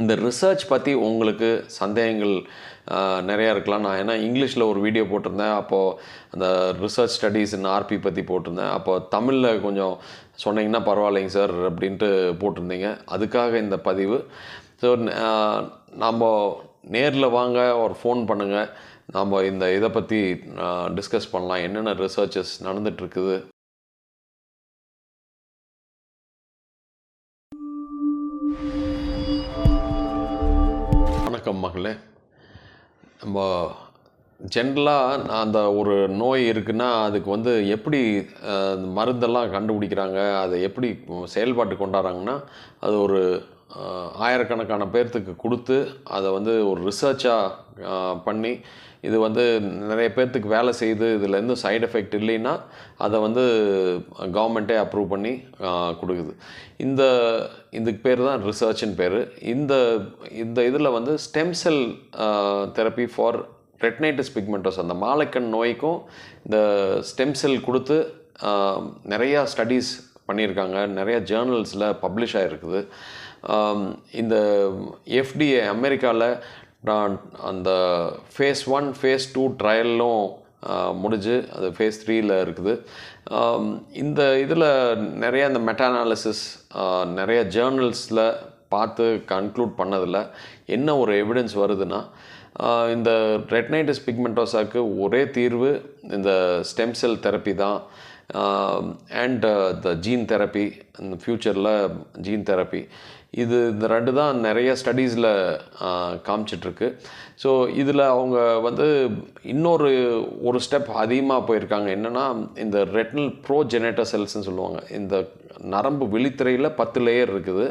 இந்த ரிசர்ச் பற்றி உங்களுக்கு சந்தேகங்கள் நிறையா இருக்கலாம். நான் ஏன்னா இங்கிலீஷில் ஒரு வீடியோ போட்டிருந்தேன். அப்போது அந்த ரிசர்ச் ஸ்டடீஸ் இன் ஆர்பி பற்றி போட்டிருந்தேன். அப்போ தமிழில் கொஞ்சம் சொன்னீங்கன்னா பரவாயில்லைங்க சார் அப்படின்ட்டு போட்டிருந்தீங்க. அதுக்காக இந்த பதிவு. ஸோ நாம் நேரில் வாங்க ஒரு ஃபோன் பண்ணுங்கள் நாம் இந்த இதை பற்றி டிஸ்கஸ் பண்ணலாம். என்னென்ன ரிசர்ச்சஸ் நடந்துகிட்ருக்குது வணக்கம் மகளே நம்ம ஜென்ரலாக அந்த ஒரு நோய் இருக்குன்னா அதுக்கு வந்து எப்படி மருந்தெல்லாம் கண்டுபிடிக்கிறாங்க அதை எப்படி செயல்பாட்டு கொண்டாடுறாங்கன்னா அது ஒரு ஆயிரக்கணக்கான பேர்த்துக்கு கொடுத்து அதை வந்து ஒரு ரிசர்ச்சாக பண்ணி இது வந்து நிறைய பேர்த்துக்கு வேலை செய்து இதுலேருந்து சைடு எஃபெக்ட் இல்லைன்னா அதை வந்து கவர்மெண்ட்டே அப்ரூவ் பண்ணி கொடுக்குது. இந்த இதுக்கு பேர் தான் ரிசர்ச்னு பேர். இந்த இந்த இதில் வந்து stem cell therapy for retinitis pigmentosa அந்த மாலைக்கண் நோய்க்கும் இந்த ஸ்டெம் செல் கொடுத்து நிறையா ஸ்டடீஸ் பண்ணியிருக்காங்க. நிறைய ஜேர்னல்ஸில் பப்ளிஷ் ஆகிருக்குது இந்த எஃப்டிஏ அமெரிக்காவில் அந்த ஃபேஸ் ஒன் ஃபேஸ் டூ ட்ரையலும் முடிஞ்சு அது ஃபேஸ் த்ரீயில் இருக்குது. இந்த இதில் நிறைய இந்த மெட்டானாலிசிஸ் நிறைய ஜேர்னல்ஸில் பார்த்து கன்க்ளூட் பண்ணதில் என்ன ஒரு எவிடன்ஸ் வருதுன்னா இந்த ரெட்னைட்டிஸ் பிக்மெண்டோசாக்கு ஒரே தீர்வு இந்த ஸ்டெம் செல் தெரப்பி தான். அண்ட் த ஜீன் தெரப்பி இந்த ஃப்யூச்சரில் ஜீன் தெரப்பி இது இந்த ரெண்டு தான் நிறைய ஸ்டடீஸில் காமிச்சிட்ருக்கு. ஸோ இதில் அவங்க வந்து இன்னொரு ஒரு ஸ்டெப் அதிகமாக போயிருக்காங்க. என்னென்னா இந்த ரெட்னல் ப்ரோஜெனேட்டர் செல்ஸ்னு சொல்லுவாங்க. இந்த நரம்பு விழித்திரையில் பத்து லேயர் இருக்குது.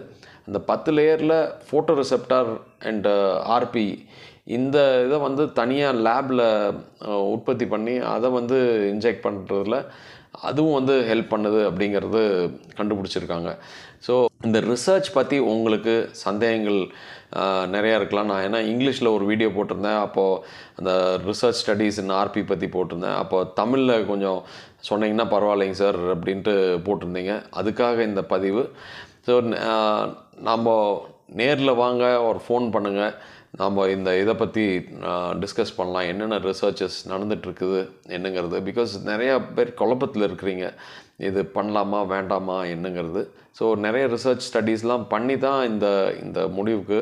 அந்த பத்து லேயரில் ஃபோட்டோ ரிசெப்டார் அண்ட் ஆர்பி இந்த இதை வந்து தனியாக லேபில் உற்பத்தி பண்ணி அதை வந்து இன்ஜெக்ட் பண்ணுறதுல அதுவும் வந்து ஹெல்ப் பண்ணுது அப்படிங்கிறது கண்டுபிடிச்சிருக்காங்க. ஸோ இந்த ரிசர்ச் பற்றி உங்களுக்கு சந்தேகங்கள் நிறையா இருக்கலாம். நான் ஏன்னா இங்கிலீஷில் ஒரு வீடியோ போட்டிருந்தேன். அப்போது அந்த ரிசர்ச் ஸ்டடீஸ் இன் ஆர்பி பற்றி போட்டிருந்தேன். அப்போ தமிழில் கொஞ்சம் சொன்னீங்கன்னா பரவாயில்லைங்க சார் அப்படின்ட்டு போட்டிருந்தீங்க. அதுக்காக இந்த பதிவு. ஸோ நம்ம நேரில் வாங்க ஒரு ஃபோன் பண்ணுங்கள் நாம் இந்த இதை பற்றி டிஸ்கஸ் பண்ணலாம். என்னென்ன ரிசர்ச்சஸ் நடந்துகிட்ருக்குது என்னங்கிறது. பிகாஸ் நிறையா பேர் குழப்பத்தில் இருக்கிறீங்க. இது பண்ணலாமா வேண்டாமா என்னங்கிறது. ஸோ நிறைய ரிசர்ச் ஸ்டடீஸ்லாம் பண்ணி தான் இந்த இந்த முடிவுக்கு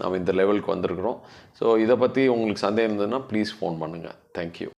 நாம் இந்த லெவலுக்கு வந்திருக்கிறோம். ஸோ இதை பற்றி உங்களுக்கு சந்தேகம் இருந்ததுன்னா ப்ளீஸ் ஃபோன் பண்ணுங்கள் தேங்க்யூ